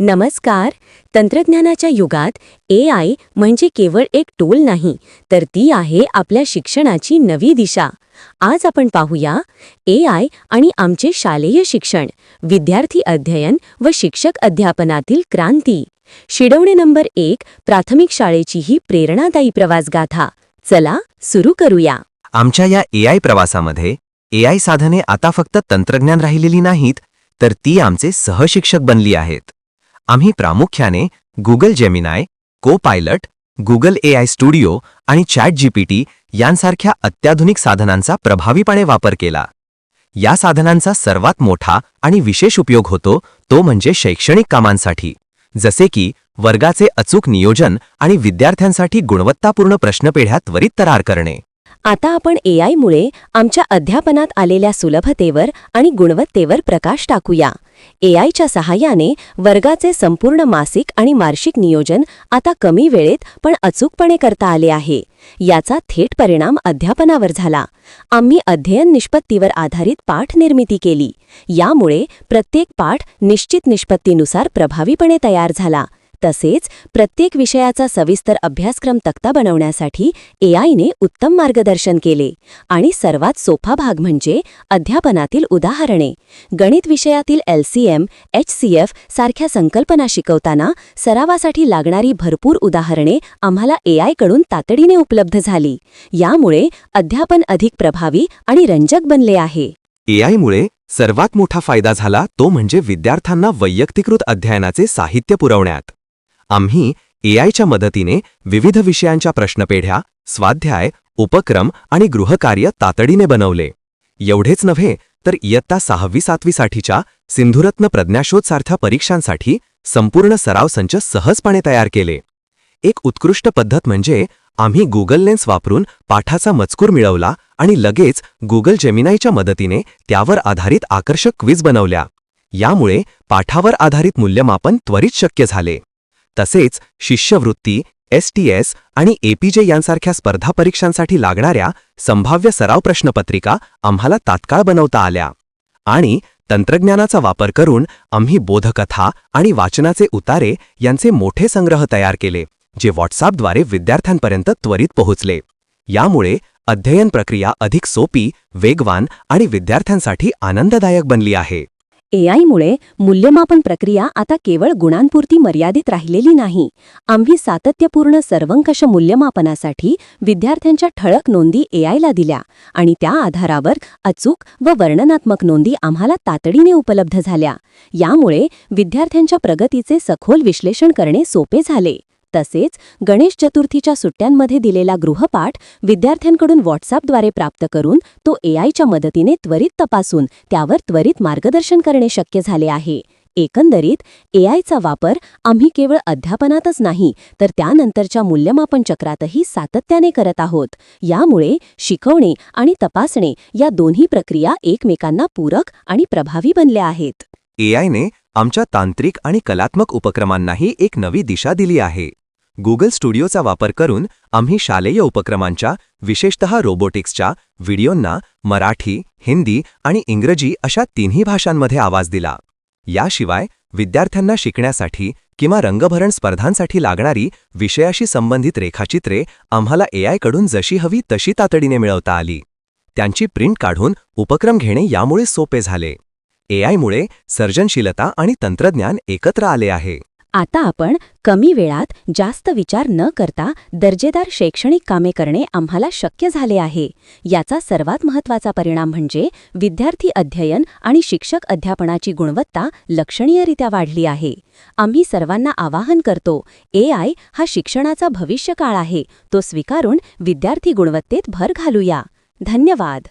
नमस्कार. तंत्रज्ञानाच्या युगात ए आय म्हणजे केवळ एक टोल नाही तर ती आहे आपल्या शिक्षणाची नवी दिशा. आज आपण पाहूया ए आय आणि आमचे शालेय शिक्षण विद्यार्थी अध्ययन व शिक्षक अध्यापनातील क्रांती. शिडवणे नंबर एक प्राथमिक शाळेची ही प्रेरणादायी प्रवासगाथा. चला सुरू करूया. आमच्या या एआय प्रवासामध्ये एआय साधने आता फक्त तंत्रज्ञान राहिलेली नाहीत तर ती आमचे सहशिक्षक बनली आहेत. आम्ही प्रामुख्याने Google Gemini Copilot Google AI Studio आणि चॅट जीपीटी यांसारख्या अत्याधुनिक साधनांचा प्रभावीपणे वापर केला. या साधनांचा सर्वात मोठा आणि विशेष उपयोग होतो तो म्हणजे शैक्षणिक कामांसाठी. जसे की वर्गाचे अचूक नियोजन आणि विद्यार्थ्यांसाठी गुणवत्तापूर्ण प्रश्नपेढ्या त्वरित तयार करणे. आता आपण एआयमुळे आमच्या अध्यापनात आलेल्या सुलभतेवर आणि गुणवत्तेवर प्रकाश टाकूया. एआयच्या सहाय्याने वर्गाचे संपूर्ण मासिक आणि वार्षिक नियोजन आता कमी वेळेत पण अचूकपणे करता आले आहे. याचा थेट परिणाम अध्यापनावर झाला. आम्ही अध्ययन निष्पत्तीवर आधारित पाठ निर्मिती केली. यामुळे प्रत्येक पाठ निश्चित निष्पत्तीनुसार प्रभावीपणे तयार झाला. तसेच प्रत्येक विषयाचा सविस्तर अभ्यासक्रम तक्ता बनवण्यासाठी एआयने उत्तम मार्गदर्शन केले. आणि सर्वात सोपा भाग म्हणजे अध्यापनातील उदाहरणे. गणित विषयातील एलसीएम एचसीएफ सारख्या संकल्पना शिकवताना सरावासाठी लागणारी भरपूर उदाहरणे आम्हाला एआयकडून तातडीने उपलब्ध झाली. यामुळे अध्यापन अधिक प्रभावी आणि रंजक बनले आहे. एआयमुळे सर्वात मोठा फायदा झाला तो म्हणजे विद्यार्थ्यांना वैयक्तिकृत अध्ययनाचे साहित्य पुरवण्यात. आम्ही एआयच्या मदतीने विविध विषयांच्या प्रश्नपेढ्या स्वाध्याय उपक्रम आणि गृहकार्य तातडीने बनवले. एवढेच नव्हे तर इयत्ता सहावी सातवीसाठीच्या सिंधुरत्न प्रज्ञाशोधसारख्या परीक्षांसाठी संपूर्ण सराव संच सहजपणे तयार केले. एक उत्कृष्ट पद्धत म्हणजे आम्ही गुगल लेन्स वापरून पाठाचा मजकूर मिळवला आणि लगेच गुगल जेमिनाईच्या मदतीने त्यावर आधारित आकर्षक क्विज बनवल्या. यामुळे पाठावर आधारित मूल्यमापन त्वरित शक्य झाले. तसेच शिष्यवृत्ती एसटीएस आणि एपीजे यांसारख्या स्पर्धा परीक्षांसाठी लागणाऱ्या संभाव्य सराव प्रश्नपत्रिका आम्हाला तात्काळ बनवता आल्या. आणि तंत्रज्ञानाचा वापर करून आम्ही बोधकथा आणि वाचनाचे उतारे यांचे मोठे संग्रह तयार केले जे व्हॉट्सअपद्वारे विद्यार्थ्यांपर्यंत त्वरित पोहोचले. यामुळे अध्ययन प्रक्रिया अधिक सोपी वेगवान आणि विद्यार्थ्यांसाठी आनंददायक बनली आहे. एआयमुळे मूल्यमापन प्रक्रिया आता केवळ गुणांपुरती मर्यादित राहिलेली नाही. आम्ही सातत्यपूर्ण सर्वंकष मूल्यमापनासाठी विद्यार्थ्यांच्या ठळक नोंदी एआयला दिल्या आणि त्या आधारावर अचूक व वर्णनात्मक नोंदी आम्हाला तातडीने उपलब्ध झाल्या. यामुळे विद्यार्थ्यांच्या प्रगतीचे सखोल विश्लेषण करणे सोपे झाले. तसेच गणेश चतुर्थीच्या सुट्ट्यांमध्ये दिलेला गृहपाठ विद्यार्थ्यांकडून व्हॉट्सअपद्वारे प्राप्त करून तो एआयच्या मदतीने त्वरित तपासून त्यावर त्वरित मार्गदर्शन करणे शक्य झाले आहे. एकंदरीत एआयचा वापर आम्ही केवळ अध्यापनातच नाही तर त्यानंतरच्या मूल्यमापन चक्रातही सातत्याने करत आहोत. यामुळे शिकवणे आणि तपासणे या दोन्ही प्रक्रिया एकमेकांना पूरक आणि प्रभावी बनल्या आहेत. एआयने आमच्या तांत्रिक आणि कलात्मक उपक्रमांनाही एक नवी दिशा दिली आहे. गुगल स्टुडिओचा वापर करून आम्ही शालेय उपक्रमांच्या विशेषतः रोबोटिक्सच्या व्हिडिओंना मराठी हिंदी आणि इंग्रजी अशा तिन्ही भाषांमध्ये आवाज दिला. याशिवाय विद्यार्थ्यांना शिकण्यासाठी किंवा रंगभरण स्पर्धांसाठी लागणारी विषयाशी संबंधित रेखाचित्रे आम्हाला एआयकडून जशी हवी तशी तातडीने मिळवता आली. त्यांची प्रिंट काढून उपक्रम घेणे यामुळे सोपे झाले. एआयमुळे सर्जनशीलता आणि तंत्रज्ञान एकत्र आले आहे. आता आपण कमी वेळात जास्त विचार न करता दर्जेदार शैक्षणिक कामे करणे आम्हाला शक्य झाले आहे. याचा सर्वात महत्त्वाचा परिणाम म्हणजे विद्यार्थी अध्ययन आणि शिक्षक अध्यापनाची गुणवत्ता लक्षणीयरित्या वाढली आहे. आम्ही सर्वांना आवाहन करतो ए आय हा शिक्षणाचा भविष्यकाळ आहे. तो स्वीकारून विद्यार्थी गुणवत्तेत भर घालूया. धन्यवाद.